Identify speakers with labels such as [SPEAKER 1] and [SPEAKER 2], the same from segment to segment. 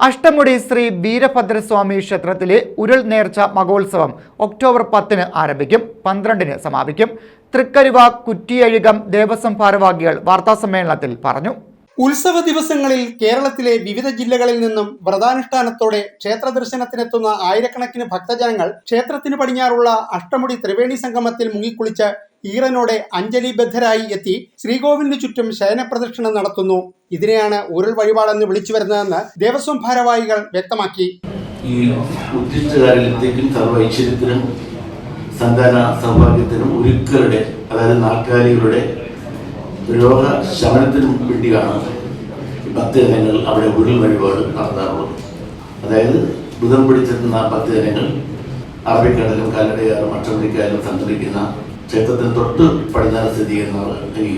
[SPEAKER 1] അഷ്ടമുടി ശ്രീ വീരഭദ്രസ്വാമി ക്ഷേത്രത്തിലെ ഉരുൾ നേർച്ച മഹോത്സവം ഒക്ടോബർ പത്തിന് ആരംഭിക്കും പന്ത്രണ്ടിന് സമാപിക്കും. തൃക്കരുവ കുറ്റിയഴുകം ദേവസ്വം ഭാരവാഹികൾ വാർത്താസമ്മേളനത്തിൽ പറഞ്ഞു.
[SPEAKER 2] ഉത്സവ ദിവസങ്ങളിൽ കേരളത്തിലെ വിവിധ ജില്ലകളിൽ നിന്നും വ്രതാനുഷ്ഠാനത്തോടെ ക്ഷേത്ര ദർശനത്തിനെത്തുന്ന ആയിരക്കണക്കിന് ഭക്തജനങ്ങൾ ക്ഷേത്രത്തിന് പടിഞ്ഞാറുള്ള അഷ്ടമുടി ത്രിവേണി സംഗമത്തിൽ മുങ്ങിക്കുളിച്ച് ഈറനോടെ അഞ്ജലിബദ്ധരായി എത്തി ശ്രീകോവിലിന് ചുറ്റും ശയനപ്രദക്ഷിണം നടത്തുന്നു. ഇതിനെയാണ് ഉരുൾ വഴിപാടെന്ന് വിളിച്ചു വരുന്നതെന്ന് ദേവസ്വം ഭാരവാഹികൾ വ്യക്തമാക്കി.
[SPEAKER 3] ഈ ഉദ്ദിഷ്ടകാര്യത്തേക്കും സർവ ഐശ്വര്യത്തിനും സന്താന സൗഭാഗ്യത്തിനും ഉരുക്കളുടെ അതായത് നാൽക്കാലികളുടെ രോഗശമനത്തിനും വേണ്ടിയാണ് ഈ ജനങ്ങൾ അവിടെ ഉരുൾ വഴിപാട് നടത്താറുള്ളത്. അതായത് ബുധം പിടിച്ചെത്തുന്ന ജനങ്ങൾ അറബിക്കടലും കാലടയാറും അഷ്ടമടിക്കായാലും സഞ്ചരിക്കുന്ന ക്ഷേത്രത്തിന് തൊട്ട് പടിഞ്ഞാറ് സ്ഥിതി ചെയ്യുന്ന ഈ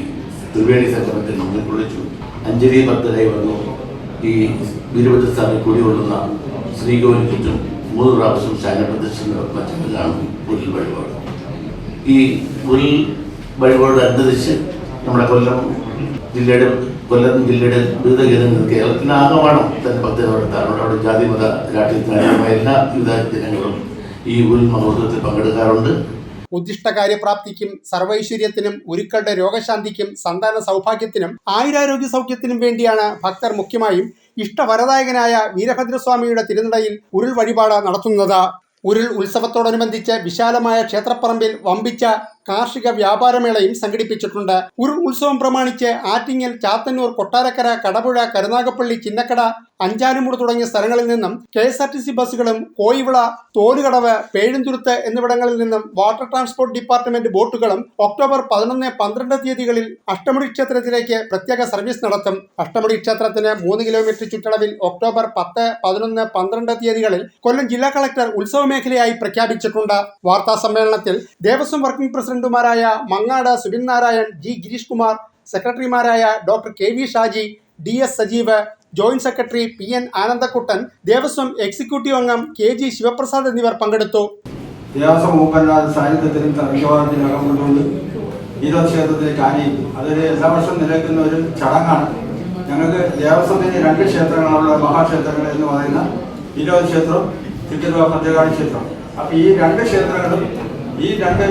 [SPEAKER 3] ത്രിവേണി സംഗമത്തിൽ മുന്നിൽ കുളിച്ചു. അഞ്ജലി ഭക്തരായി വന്നു. ഈ വീരഭദ്രസ്വാമി കുടികൊള്ളുന്ന ശ്രീകോവിന് ചുറ്റും മൂന്ന് പ്രാവശ്യം ശാനപ്രദക്ഷിണ മറ്റൊന്നിലാണ് ഉരുൾ വഴിപാട്. ഈ ഉരുൾ വഴിപാട് അനുസരിച്ച് നമ്മുടെ കൊല്ലം ജില്ലയുടെ കൊല്ലം ജില്ലയുടെ വിവിധ കേന്ദ്രങ്ങൾ കേരളത്തിന് ആകമാനം തന്നെ ഭക്തർ നടത്താറുണ്ട് അവിടെ ജാതി മത രാഷ്ട്രീയത്തിനായ എല്ലാ വിവിധ ജനങ്ങളും ഈ ഉരുൾ മഹോത്സവത്തിൽ പങ്കെടുക്കാറുണ്ട്.
[SPEAKER 2] ഉദ്ദിഷ്ട കാര്യപ്രാപ്തിക്കും സർവൈശ്വര്യത്തിനും ഉരുക്കളുടെ രോഗശാന്തിക്കും സന്താന സൗഭാഗ്യത്തിനും ആയുരാരോഗ്യ സൗഖ്യത്തിനും വേണ്ടിയാണ് ഭക്തർ മുഖ്യമായും ഇഷ്ടവരദായകനായ വീരഭദ്രസ്വാമിയുടെ തിരുനടയിൽ ഉരുൾ വഴിപാട് നടത്തുന്നത്. ഉരുൾ ഉത്സവത്തോടനുബന്ധിച്ച് വിശാലമായ ക്ഷേത്രപ്പറമ്പിൽ വമ്പിച്ച കാർഷിക വ്യാപാരമേളയും സംഘടിപ്പിച്ചിട്ടുണ്ട്. ഉരുൾ ഉത്സവം പ്രമാണിച്ച് ആറ്റിങ്ങൽ ചാത്തന്നൂർ കൊട്ടാരക്കര കടപുഴ കരുനാഗപ്പള്ളി ചിന്നക്കട അഞ്ചാനുമൂട് തുടങ്ങിയ സ്ഥലങ്ങളിൽ നിന്നും K S R T C ബസ്സുകളും കോയിവിള തോലുകടവ് പേഴുംതുരുത്ത് എന്നിവിടങ്ങളിൽ നിന്നും വാട്ടർ ട്രാൻസ്പോർട്ട് ഡിപ്പാർട്ട്മെന്റ് ബോട്ടുകളും ഒക്ടോബർ പതിനൊന്ന് പന്ത്രണ്ട് തീയതികളിൽ അഷ്ടമുടി ക്ഷേത്രത്തിലേക്ക് പ്രത്യേക സർവീസ് നടത്തും. അഷ്ടമുടി ക്ഷേത്രത്തിന് മൂന്ന് കിലോമീറ്റർ ചുറ്റളവിൽ ഒക്ടോബർ പത്ത് പതിനൊന്ന് പന്ത്രണ്ട് തീയതികളിൽ കൊല്ലം ജില്ലാ കളക്ടർ ഉത്സവ മേഖലയായി പ്രഖ്യാപിച്ചിട്ടുണ്ട്. വാർത്താ സമ്മേളനത്തിൽ ദേവസ്വം വർക്കിംഗ് പ്രസിഡന്റുമാരായ മങ്ങാട് സുബിൻ നാരായൺ ജി ഗിരീഷ് കുമാർ സെക്രട്ടറിമാരായ doctor K V Shaji D S Sajeev joint secretary P N Anandakuttan Devaswom executive അംഗം കെ ജി ശിവപ്രസാദ് എന്നിവർ പങ്കെടുത്തു.
[SPEAKER 4] ദേവസ്വം നിലനിൽക്കുന്ന ഒരു ചടങ്ങാണ്. ഞങ്ങൾക്ക് ദേവസ്വത്തിന് രണ്ട് ക്ഷേത്രങ്ങളുള്ള മഹാക്ഷേത്രങ്ങൾ എന്ന് പറയുന്ന ഈരോട് ക്ഷേത്രം തിരുവല്ല ഭദ്രകാളി ക്ഷേത്രം. അപ്പൊ ഈ രണ്ട് ക്ഷേത്രങ്ങളും ഈ രണ്ട്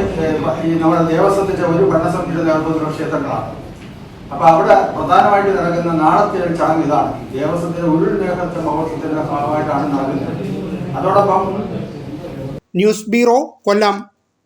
[SPEAKER 4] ഈ നമ്മുടെ ദേവസ്വത്തിന്റെ ഒരു ഭരണസമിതിയുടെ നേതൃത്വത്തിലുള്ള ക്ഷേത്രങ്ങളാണ്. അപ്പൊ അവിടെ പ്രധാനമായിട്ട് നടക്കുന്ന നാളത്തെ ചടങ്ങ് ഇതാണ്. ദേവസ്വത്തിന്റെ ഉരുൾ രേഖത്തെ മഹോത്സവത്തിന്റെ ഭാഗമായിട്ടാണ് നടക്കുന്നത്. അതോടൊപ്പം
[SPEAKER 2] ന്യൂസ് ബ്യൂറോ കൊല്ലം.